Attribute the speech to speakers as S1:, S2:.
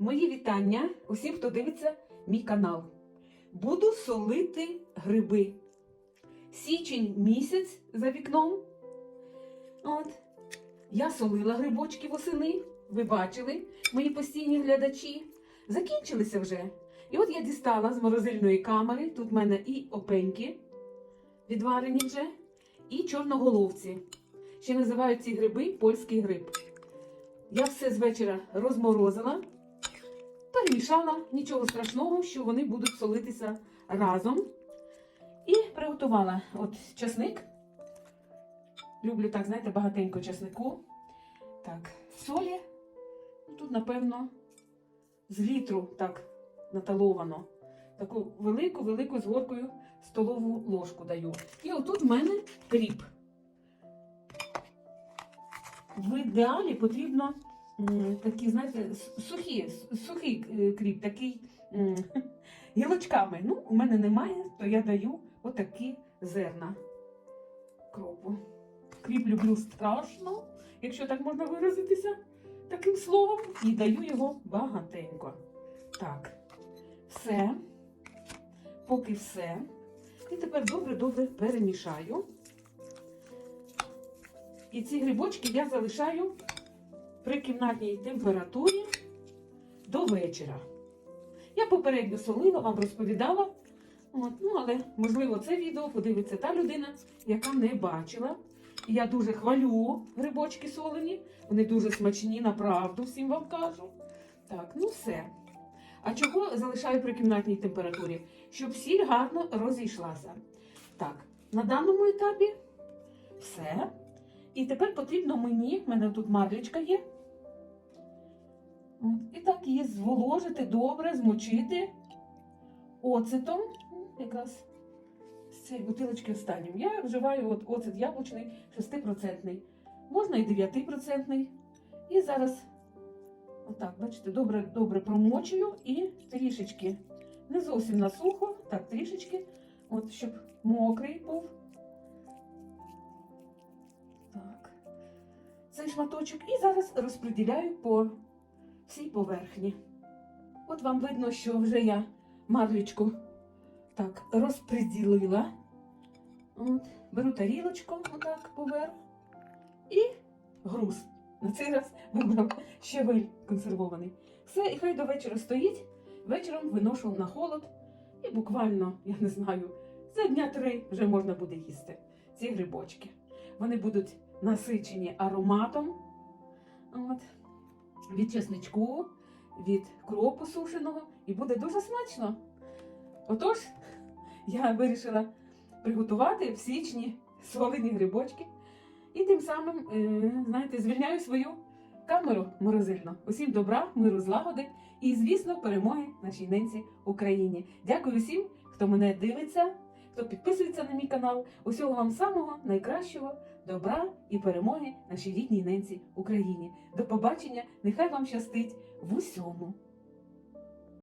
S1: Мої вітання усім, хто дивиться мій канал. Буду солити гриби. Січень місяць за вікном. От. Я солила грибочки восени. Ви бачили, мої постійні глядачі. Закінчилися вже. І от я дістала з морозильної камери. Тут в мене і опеньки відварені вже, і чорноголовці. Ще називають ці гриби польський гриб. Я все з вечора розморозила, перемішала, нічого страшного, що вони будуть солитися разом. І приготувала от часник. Люблю так, знаєте, багатенько часнику. Так, солі. Ну, Тут, напевно, з літру так наталовано. Таку велику-велику з горкою столову ложку даю. І отут в мене кріп. В ідеалі потрібно такі, знаєте, сухі, сухий е, кріп, такий гілочками. Ну, у мене немає, то я даю отакі зерна кропу. Кріп люблю страшно, якщо так можна виразитися таким словом, і даю його багатенько. Так, все, поки все. І тепер добре-добре перемішаю. І ці грибочки я залишаю при кімнатній температурі до вечора. Я попередньо солила, вам розповідала. От, ну, але, можливо, це відео подивиться та людина, яка не бачила. І я дуже хвалю грибочки солені. Вони дуже смачні, направду, всім вам кажу. Так, ну все. А чого залишаю при кімнатній температурі? Щоб сіль гарно розійшлася. Так, на даному етапі все. І тепер потрібно мені, в мене тут марлечка є. І так її зволожити добре, змочити оцетом. Якраз з цієї бутилочки останнім. Я вживаю от оцет яблучний 6%. Можна і 9%. І зараз, отак, бачите, добре, добре промочую і трішечки, не зовсім на сухо, так, трішечки, от, щоб мокрий був. Так. Цей шматочок. І зараз розподіляю по всій поверхні. От вам видно, що вже я марлючку так розподілила. От, беру тарілочку отак поверх і груз. На цей раз вибрав щавель консервований. Все, і хай до вечора стоїть. Вечором виношу на холод. І буквально, я не знаю, за дня три вже можна буде їсти ці грибочки. Вони будуть насичені ароматом от, від чесничку, від кропу сушеного, і буде дуже смачно. Отож, я вирішила приготувати в січні солені грибочки і тим самим, е, знаєте, звільняю свою камеру морозильну. Усім добра, миру, злагоди і, звісно, перемоги нашій ненці Україні. Дякую всім, хто мене дивиться, хто підписується на мій канал. Усього вам самого найкращого, добра і перемоги нашій рідній ненці Україні. До побачення! Нехай вам щастить в усьому!